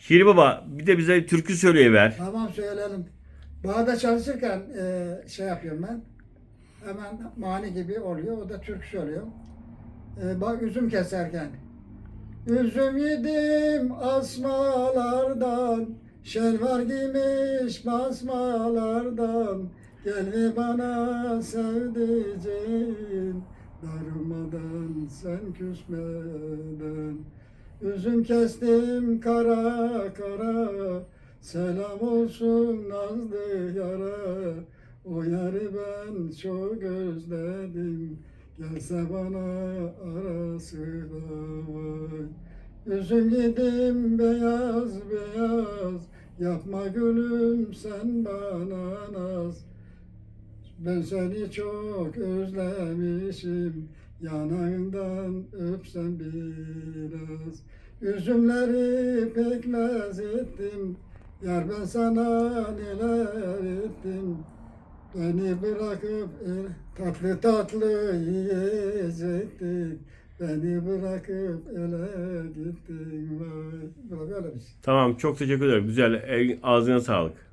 Şiiri Baba bir de bize türkü söyleyiver. Tamam söyleyelim. Bağda çalışırken e, şey yapıyorum ben. Hemen mani gibi oluyor. O da türkü söylüyor. E, bak üzüm keserken. Üzüm yedim asmalardan, şelvar giymiş basmalardan. Gel ve bana sevdiceğim, darmadan sen küsmeden. Üzüm kestim kara kara, selam olsun nazlı yara. O yarı ben çok özledim, gelse bana arası vay. Üzüm yedim beyaz beyaz, yapma gülüm sen bana naz. Ben seni çok özlemişim, yanağından öpsem biraz. Üzümleri pekmez ettim, yar ben sana neler ettim. Beni bırakıp tatlı tatlı yiyecektik. Beni bırakıp ele gittin vay. Şey. Tamam çok teşekkür ederim. Güzel. El- Ağzına sağlık.